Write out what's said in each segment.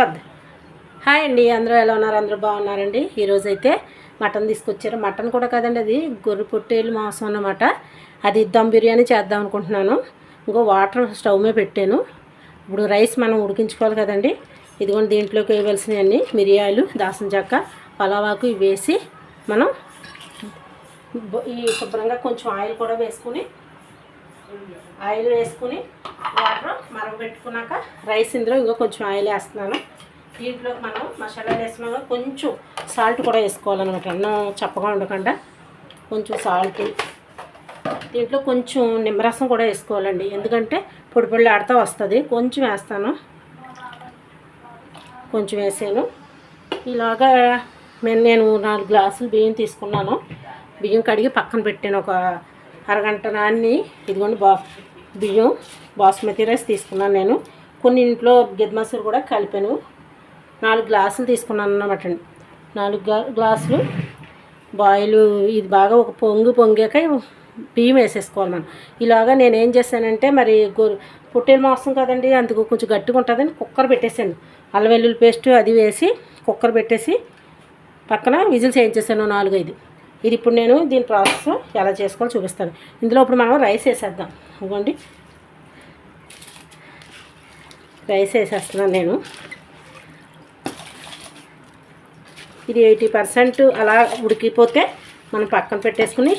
సరిపోద్ది హాయ్ అండి అందరూ ఎలా ఉన్నారు? అందరూ బాగున్నారండి? ఈరోజు అయితే మటన్ తీసుకొచ్చారు. మటన్ కూడా కదండి అది గొర్రె పొట్టేలు మాంసం అన్నమాట. అది దమ్ బిర్యానీ చేద్దాం అనుకుంటున్నాను. ఇంకో వాటర్ స్టవ్ మీద పెట్టాను. ఇప్పుడు రైస్ మనం ఉడికించుకోవాలి కదండి. ఇదిగోండి దీంట్లోకి వేయవలసినవన్నీ మిరియాలు దాసం చెక్క పలావాకు ఇవి వేసి మనం ఈ శుభ్రంగా కొంచెం ఆయిల్ కూడా వేసుకుని ఆయిల్ వేసుకుని వాటర్ మరగబెట్టుకున్నాక రైస్ ఇందులో ఇంకో కొంచెం ఆయిల్ వేస్తున్నాను. దీంట్లో మనం మసాలా వేసినాక కొంచెం సాల్ట్ కూడా వేసుకోవాలన్నమాట. అన్నం చప్పగా ఉండకుండా కొంచెం సాల్ట్ దీంట్లో కొంచెం నిమ్మరసం కూడా వేసుకోవాలండి. ఎందుకంటే పొడి పొడి ఆడుతూ వస్తుంది. కొంచెం వేస్తాను. కొంచెం వేసాను. ఇలాగా నేను నేను నాలుగు గ్లాసులు బియ్యం తీసుకున్నాను. బియ్యం కడిగి పక్కన పెట్టాను. ఒక అరగంట నాన్ని. ఇదిగోండి బా బియ్యం బాస్మతి రైస్ తీసుకున్నాను నేను. కొన్ని ఇంట్లో గిద్మసూరు కూడా కలిపాను. నాలుగు గ్లాసులు తీసుకున్నాను అన్నమాట అండి. నాలుగు గ్లాసులు బాయిల్ ఇది బాగా ఒక పొంగు పొంగాక బియ్యం వేసేసుకోవాలి మనం. ఇలాగా నేను ఏం చేశానంటే మరి గొర్రె పొట్టేలు మాంసం కదండి అందుకు కొంచెం గట్టిగా ఉంటుందని కుక్కర్ పెట్టేసాను అల్లం వెల్లుల్లి పేస్ట్ అది వేసి కుక్కర్ పెట్టేసి పక్కన విజిల్స్ వేయించేసాను నాలుగైదు. ఇది ఇప్పుడు నేను దీని ప్రాసెస్ ఎలా చేసుకోవాలో చూపిస్తాను. ఇందులో ఇప్పుడు మనం రైస్ వేసేద్దాం. ఇవ్వండి రైస్ వేసేస్తున్నాను నేను. ఇది ఎయిటీ పర్సెంట్ అలా ఉడికిపోతే మనం పక్కన పెట్టేసుకుని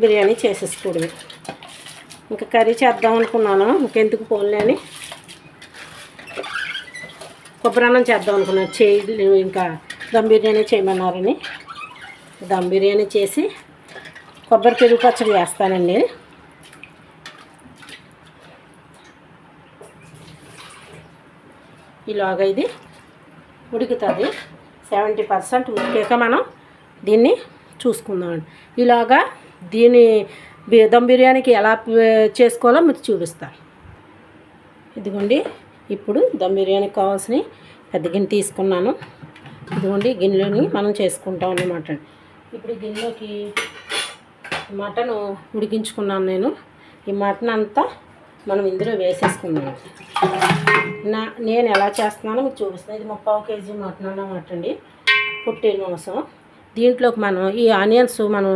బిర్యానీ చేసేసుకోవడమే. ఇంకా కర్రీ చేద్దాం అనుకున్నాను. ఇంకెందుకు పోన్లే అని. కొబ్బరన్నం చేద్దాం అనుకున్నాను. చేయి ఇంకా దమ్ బిర్యానీ చేయమన్నారని. దమ్ బిర్యానీ చేసి కొబ్బరి పెరుగు పచ్చడి చేస్తానండి. ఈలోగా ఇది ఉడుకుతుంది. సెవెంటీ పర్సెంట్ ఉడికాక మనం దీన్ని చూసుకుందామండి ఇలాగా దీని దమ్ బిర్యానీకి ఎలా చేసుకోవాలో మీకు చూపిస్తాను ఇదిగోండి ఇప్పుడు దమ్ బిర్యానీకి కావాల్సిన పెద్ద గిన్నె తీసుకున్నాను. ఇదిగోండి గిన్నెలోని మనం చేసుకుంటాం అన్నమాట. ఇప్పుడు గిన్నెలోకి మటన్ ఉడికించుకున్నాను నేను. ఈ మటన్ అంతా మనం ఇందులో వేసేసుకున్నాం నా నేను ఎలా చేస్తున్నానో మీకు చూపిస్తాను. ఇది ముప్పావు కేజీ మటన్ అన్నమాట అండి. పుట్టిన మాంసం. దీంట్లోకి మనం ఈ ఆనియన్స్ మనం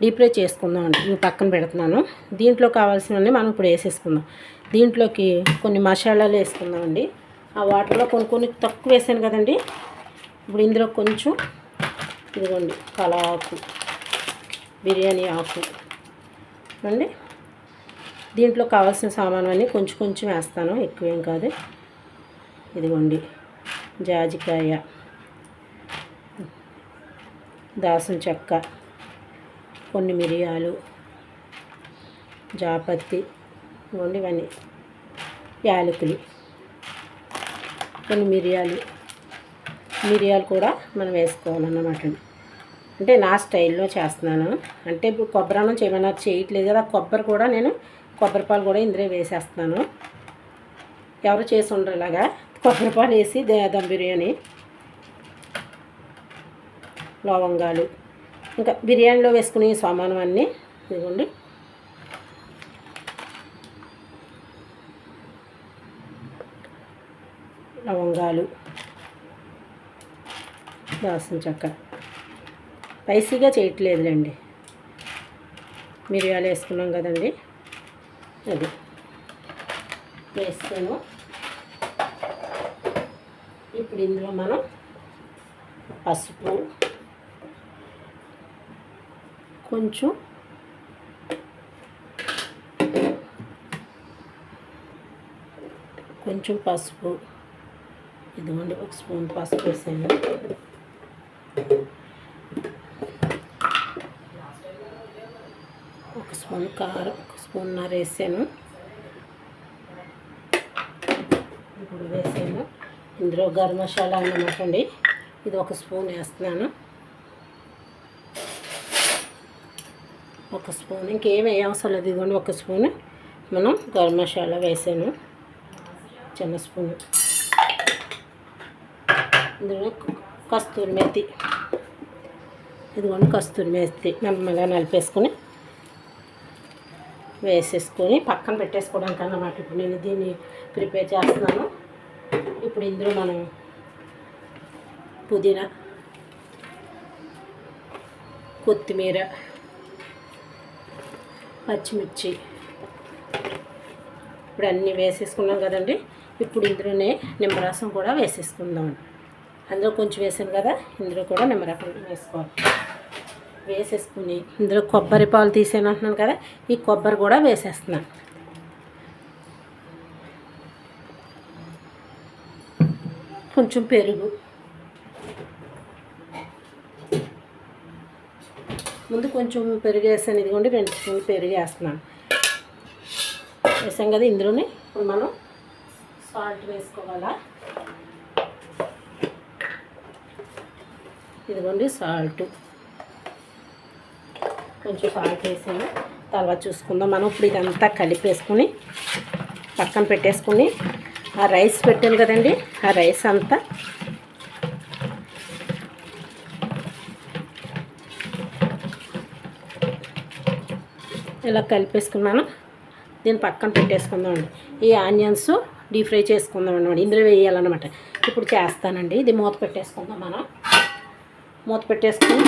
డీప్ ఫ్రై చేసుకుందాం అండి. ఇవి పక్కన పెడుతున్నాను. దీంట్లో కావాల్సినవన్నీ మనం ఇప్పుడు వేసేసుకుందాం. దీంట్లోకి కొన్ని మసాలాలు వేసుకుందాం అండి. ఆ వాటర్లో కొన్ని కొన్ని తక్కువ వేసాను కదండి. ఇప్పుడు ఇందులో కొంచెం ఇదిగోండి కలాకు బిర్యానీ ఆకు. అండి దీంట్లో కావాల్సిన సామాను అన్నీ కొంచెం కొంచెం వేస్తాను ఎక్కువేం కాదు. ఇదిగోండి జాజికాయ దాసం చెక్క కొన్ని మిరియాలు జాపత్తి ఇవ్వండి ఇవన్నీ యాలకులు కొన్ని మిరియాలు. మిరియాలు కూడా మనం వేసుకోవాలన్నమాట. అండి అంటే నా స్టైల్లో చేస్తున్నాను. అంటే ఇప్పుడు కొబ్బరి అన్నం చేయమన్నారు చేయట్లేదు కదా కొబ్బరి కూడా నేను కొబ్బరి పాలు కూడా ఇందులో వేసేస్తున్నాను. ఎవరు చేసి ఉండరు ఇలాగా. కొబ్బరి పాలు వేసి దమ్ బిర్యానీ లవంగాలు ఇంకా బిర్యానీలో వేసుకునే సామాను అన్నీ ఇదిగోండి. లవంగాలు దాల్చిన చెక్క. స్పైసీగా చేయట్లేదులేండి మిరియాలు వేసుకున్నాం కదండి. అది. వేస్తాను. ఇప్పుడు ఇందులో మనం పసుపు కొంచెం కొంచెం పసుపు. ఇదిగోండి ఒక స్పూన్ పసుపు వేసాను. ఒక స్పూన్ కారం ఒక స్పూన్ స్పూన్నర వేసాను. ఇప్పుడు వేసాను. ఇందులో గరం మసాలా అన్నమాట అండి. ఇది ఒక స్పూన్ వేస్తున్నాను. ఒక స్పూన్ ఇంకేం అవసరం లేదు. ఇదిగోండి ఒక స్పూన్ మనం గరం మసాలా వేసాను. చిన్న స్పూన్. ఇందులో కస్తూరి మేతి. ఇదిగోండి కస్తూరి మేస్త్రి నెమ్మదిగా నలిపేసుకొని వేసేసుకొని పక్కన పెట్టేసుకోవడానికి అన్నమాట. ఇప్పుడు నేను దీన్ని ప్రిపేర్ చేస్తున్నాను. ఇప్పుడు ఇందులో మనం పుదీనా కొత్తిమీర పచ్చిమిర్చి ఇప్పుడు అన్నీ వేసేసుకున్నాం కదండి. ఇప్పుడు ఇందులోనే నిమ్మరసం కూడా వేసేసుకుందాం. అందులో కొంచెం వేసాను కదా ఇందులో కూడా నిమ్మరసం వేసుకోవాలి. వేసేసుకుని ఇందులో కొబ్బరి పాలు తీసాను అంటున్నాను కదా ఈ కొబ్బరి కూడా వేసేస్తున్నాను కొంచెం పెరుగు. ముందు కొంచెం పెరుగు వేసాను ఇదిగోండి రెండు స్పూన్లు పెరుగు వేస్తున్నాను. వేసాం కదా ఇందులోనే ఇప్పుడు మనం సాల్ట్ వేసుకోవాలా? ఇదిగోండి సాల్ట్. కొంచెం సాల్ట్ వేసాను. తర్వాత చూసుకుందాం. మనం ఇప్పుడు ఇదంతా కలిపేసుకుని పక్కన పెట్టేసుకుని ఆ రైస్ పెట్టాను కదండి ఆ రైస్ అంతా ఇలా కలిపేసుకున్నాను. దీన్ని పక్కన పెట్టేసుకుందామండి. ఈ ఆనియన్స్ డీప్ ఫ్రై చేసుకుందాం అనమాట ఇందులో వేయాలన్నమాట. ఇప్పుడు చేస్తానండి. ఇది మూత పెట్టేసుకుందాం మనం. మూత పెట్టేసుకుని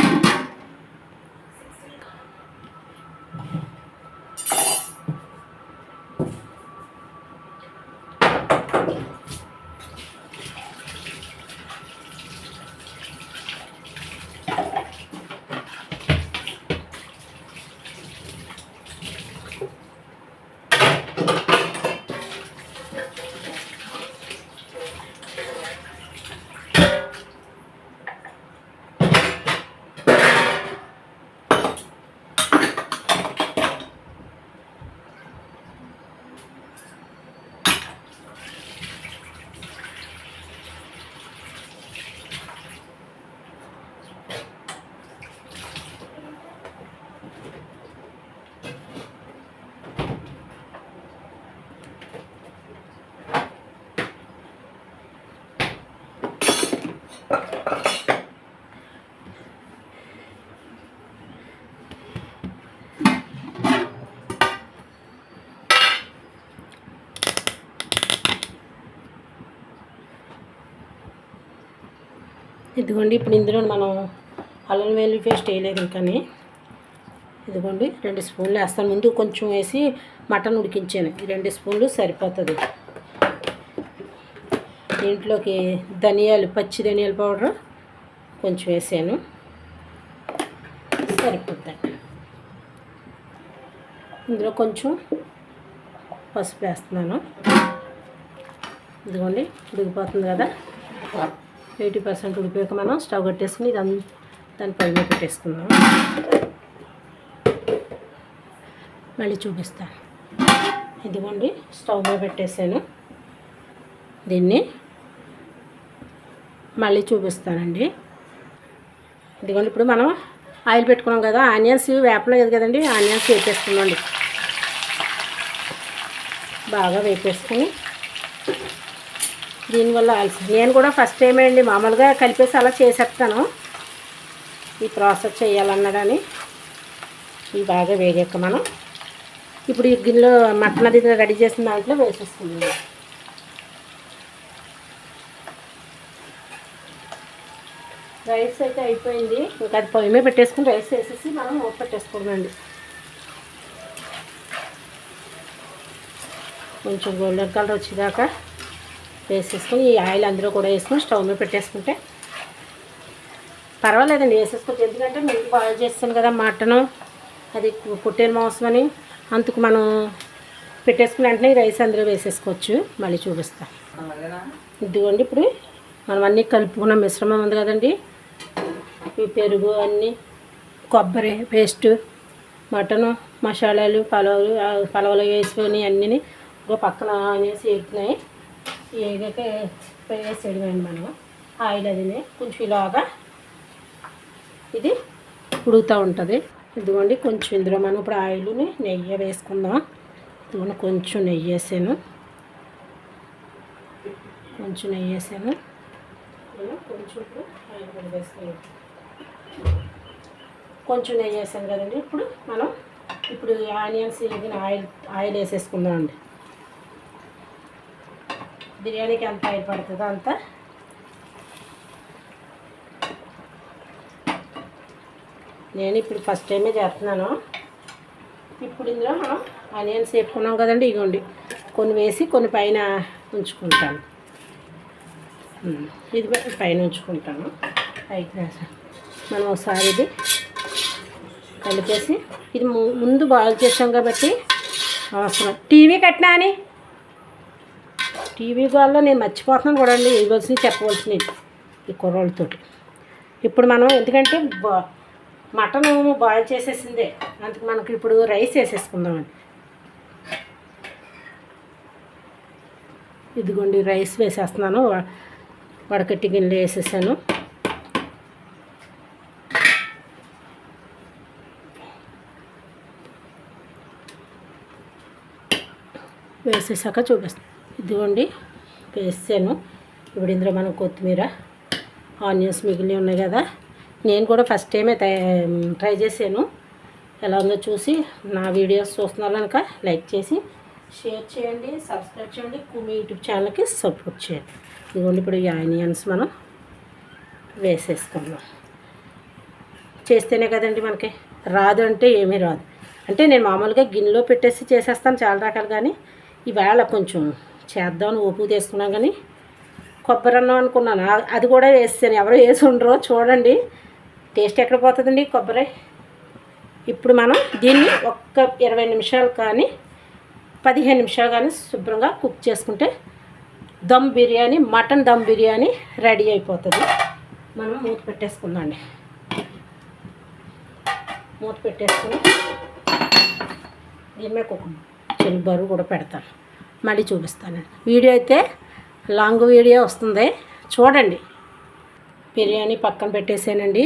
ఇదిగోండి ఇప్పుడు ఇందులో మనం అల్లం వెల్లుల్లి పేస్ట్ వేయలేదు కానీ ఇదిగోండి రెండు స్పూన్లు వేస్తాను. ముందు కొంచెం వేసి మటన్ ఉడికించాను. ఈ రెండు స్పూన్లు సరిపోతుంది. దీంట్లోకి ధనియాలు పచ్చి ధనియాల పౌడర్ కొంచెం వేసాను. సరిపోద్దండి ఇందులో కొంచెం పసుపు వేస్తున్నాను. ఇదిగోండి ఉడికిపోతుంది కదా. ఎయిటీ పర్సెంట్ ఉడిపోయాక మనం స్టవ్ కట్టేసుకుని ఇది దాని పై పెట్టేసుకుందాం. మళ్ళీ చూపిస్తాను. ఇదిగోండి స్టవ్ మీద పెట్టేసాను. దీన్ని మళ్ళీ చూపిస్తానండి. ఇదిగోండి ఇప్పుడు మనం ఆయిల్ పెట్టుకున్నాం కదా ఆనియన్స్ వేపలేదు కదండి ఆనియన్స్ వేపేసుకున్నాండి బాగా వేపేసుకుని దీనివల్ల ఆల్సి నేను కూడా ఫస్ట్ టైం అండి మామూలుగా కలిపేసి అలా చేసేస్తాను. ఈ ప్రాసెస్ చేయాలన్నా కానీ ఇవి బాగా వేగాక మనం ఇప్పుడు ఈ గిన్నెలో మటన్ అది రెడీ చేసిన దాంట్లో వేసేసుకుందాం. రైస్ అయితే అయిపోయింది. ఇంకా అది పొయ్యి మీద పెట్టేసుకుని రైస్ వేసేసి మనం మూత పెట్టేసుకోవడమండి కొంచెం గోల్డెన్ కలర్ వచ్చేదాకా వేసేసుకొని ఈ ఆయిల్ అందులో కూడా వేసుకొని స్టవ్ మీద పెట్టేసుకుంటే పర్వాలేదండి వేసేసుకోవచ్చు ఎందుకంటే మీకు బాయిల్ చేస్తాను కదా మటను అది పుట్టేరు మాంసం అని అందుకు మనం పెట్టేసుకుని వెంటనే రైస్ అందులో వేసేసుకోవచ్చు. మళ్ళీ చూపిస్తా. ఇదిగోండి ఇప్పుడు మనం అన్నీ కలుపుకున్న మిశ్రమం ఉంది కదండి. ఈ పెరుగు అన్నీ కొబ్బరి పేస్ట్ మటను మసాలాలు పలవలు పలవలు వేసుకొని అన్నీ ఒక పక్కన అనేసి ఎక్కినాయి ఏదైతే వేసేయడమండి మనం ఆయిల్ అదినే కొంచెం ఇలాగా ఇది ఉడుగుతూ ఉంటుంది. ఇదిగోండి కొంచెం ఇందులో మనం ఇప్పుడు ఆయిల్ని నెయ్యి వేసుకుందాం. ఇదిగోండి కొంచెం నెయ్యి వేసాను. కొంచెం నెయ్యి వేసాను. కొంచెం ఇప్పుడు ఆయిల్ కూడా కొంచెం నెయ్యి వేసాం కదండి. ఇప్పుడు మనం ఇప్పుడు ఆనియన్స్ వేగిన ఆయిల్ ఆయిల్ వేసేసుకుందాం అండి బిర్యానీకి ఎంత ఆయిల్ పడుతుందో అంత. నేను ఇప్పుడు ఫస్ట్ టైమే చేస్తున్నాను. ఇప్పుడు ఇందులో మనం ఆనియన్స్ వేపుకున్నాం కదండి ఇగోండి. కొన్ని వేసి కొన్ని పైన ఉంచుకుంటాను. ఇది పైన ఉంచుకుంటాను. పైకి మనం ఒకసారి ఇది కలిపేసి ఇది ముందు బాయిల్ చేసాం కాబట్టి అవసరం. టీవీ కట్టినా అని? టీవీ వల్ల నేను మర్చిపోతున్నాను కూడా అండి ఇవ్వాల్సినవి చెప్పవలసినవి ఈ కుర్రోళ్ళతోటి. ఇప్పుడు మనం ఎందుకంటే బా మటన్ బాయిల్ చేసేసిందే అందుకు మనకి ఇప్పుడు రైస్ వేసేసుకుందామండి. ఇదిగోండి రైస్ వేసేస్తున్నాను వడకట్టి గిన్నెలు వేసేసాను. వేసేసాక చూపిస్తాను ఇదిగోండి వేసాను. ఇప్పుడు ఇందులో మనం కొత్తిమీర ఆనియన్స్ మిగిలి ఉన్నాయి కదా. నేను కూడా ఫస్ట్ టైమే ట్రై చేశాను. ఎలా ఉందో చూసి నా వీడియోస్ చూస్తున్నారు కనుక లైక్ చేసి షేర్ చేయండి సబ్స్క్రైబ్ చేయండి. కుమి యూట్యూబ్ ఛానల్కి సపోర్ట్ చేయండి. ఇదిగోండి ఇప్పుడు ఈ ఆనియన్స్ మనం వేసేసుకున్నాం చేస్తేనే కదండి మనకి రాదు అంటే ఏమీ రాదు. అంటే నేను మామూలుగా గిన్నెలో పెట్టేసి చేసేస్తాను చాలా రకాలు కానీ ఇవాళ కొంచెం చేద్దామని ఓపు తీసుకున్నాం కానీ కొబ్బరి అన్నం అనుకున్నాను అది కూడా వేస్తాను ఎవరు వేసి ఉండరో చూడండి. టేస్ట్ ఎక్కడ పోతుందండి కొబ్బరి? ఇప్పుడు మనం దీన్ని ఒక్క ఇరవై నిమిషాలు కానీ పదిహేను నిమిషాలు కానీ శుభ్రంగా కుక్ చేసుకుంటే దమ్ బిర్యానీ మటన్ దమ్ బిర్యానీ రెడీ అయిపోతుంది. మనం మూత పెట్టేసుకుందామండి మూత పెట్టేసుకుని దీని మీద కుక్ చిన్న బరువు కూడా పెడతాను మళ్ళీ చూపిస్తానండి వీడియో అయితే లాంగ్ వీడియో వస్తుంది. చూడండి. బిర్యానీ పక్కన పెట్టేసానండి.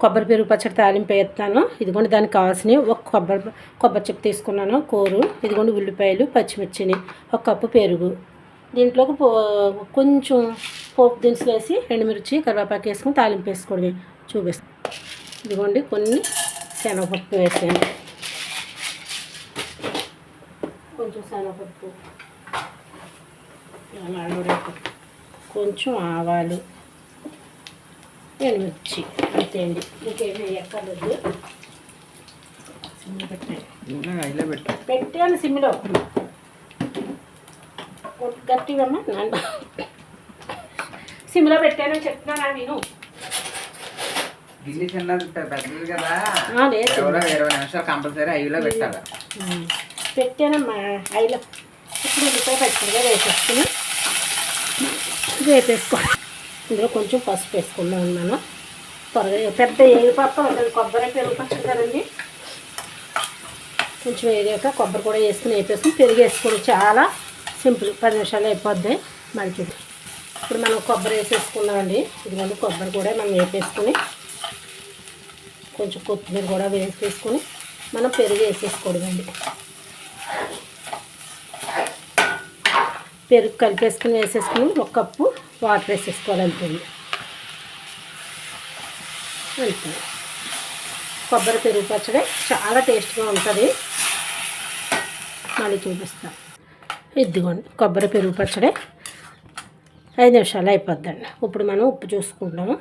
కొబ్బరి పెరుగు పచ్చడి తాలింపు వేస్తాను. ఇదిగోండి దానికి కావాల్సినవి. ఒక కొబ్బరి కొబ్బరి చెప్పు తీసుకున్నాను కూరు. ఇదిగోండి ఉల్లిపాయలు పచ్చిమిర్చిని. ఒక కప్పు పెరుగు. దీంట్లోకి పో కొంచెం పోపు దినుసులు వేసి ఎండుమిర్చి కరివేపాకు వేసుకొని తాలింపు వేసుకోవడమే చూపిస్తాను ఇదిగోండి కొన్ని శనగపప్పు వేసాను. కొంచెం శనగపప్పు కొంచెం ఆవాలు ఎండుమిర్చి అంతే అండి. ఇంకేమీ ఎక్కర్లేదు. పెట్టాను సిమ్లో. గట్టివమ్మా నాన్న. సిమ్లో పెట్టాను చెప్తున్నానా నేను? గిల్లి చిన్నది పెద్దది కదా. ఇరవై నిమిషాలు కంపల్సరీ ఐదులో పెట్టాలి. పెట్టానమ్మా ఐలో ఇప్పుడు ఉల్లిపాయ పచ్చిమిరగా వేసేసుకుని వేపేసుకోండి ఇందులో కొంచెం పసుపు వేసుకుందాం ఉన్నాను త్వరగా పెద్ద ఏడు పక్క ఉంటుంది కొబ్బరి పెరుగు పచ్చడి కదండి. కొంచెం వేగాక కొబ్బరి కూడా వేసుకుని వేపేసుకుని పెరుగు వేసుకోవడం చాలా సింపుల్ పది నిమిషాలు అయిపోద్ది మంచిది ఇప్పుడు మనం కొబ్బరి వేసేసుకున్నామండి ఇదిగో కొబ్బరి కూడా మనం వేపేసుకుని కొంచెం కొత్తిమీర కూడా వేసేసుకొని మనం పెరుగు వేసేసుకోవడమండి పెరుగు కలిపేసుకుని వేసేసుకుని ఒక కప్పు వాటర్ వేసేసుకోవాలి అంతే అంతే. కొబ్బరి పెరుగు పచ్చడి చాలా టేస్ట్గా ఉంటుంది. మళ్ళీ చూపిస్తాను ఇదిగోండి కొబ్బరి పెరుగు పచ్చడి. ఐదు నిమిషాలు అయిపోద్దండి. ఇప్పుడు మనం ఉప్పు చూసుకుంటాము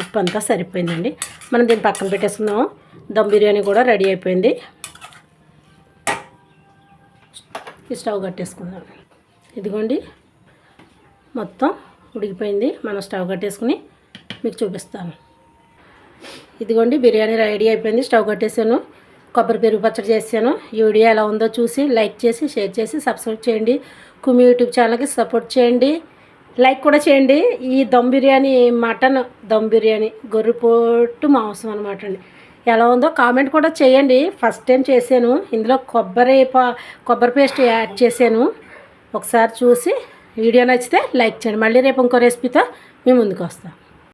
ఉప్పు అంతా సరిపోయిందండి. మనం దీన్ని పక్కన పెట్టేసుకుందాము. దమ్ బిర్యానీ కూడా రెడీ అయిపోయింది. ఈ స్టవ్ కట్టేసుకుందాం. ఇదిగోండి. మొత్తం ఉడికిపోయింది. మనం స్టవ్ కట్టేసుకుని మీకు చూపిస్తాను ఇదిగోండి బిర్యానీ రెడీ అయిపోయింది. స్టవ్ కట్టేసాను. కొబ్బరి పెరుగు పచ్చడి చేశాను. ఈ వీడియో ఎలా ఉందో చూసి లైక్ చేసి షేర్ చేసి సబ్స్క్రైబ్ చేయండి. కుమి యూట్యూబ్ ఛానల్కి సపోర్ట్ చేయండి. లైక్ కూడా చేయండి. ఈ దమ్ బిర్యానీ మటన్ దమ్ బిర్యానీ గొర్రెపోటు మాంసం అనమాట అండి. ఎలా ఉందో కామెంట్ కూడా చేయండి. ఫస్ట్ టైం చేశాను. ఇందులో కొబ్బరి కొబ్బరి పేస్ట్ యాడ్ చేశాను. ఒకసారి చూసి వీడియో నచ్చితే లైక్ చేయండి. మళ్ళీ రేపు ఇంకో రెసిపీతో మేము ముందుకు వస్తాం.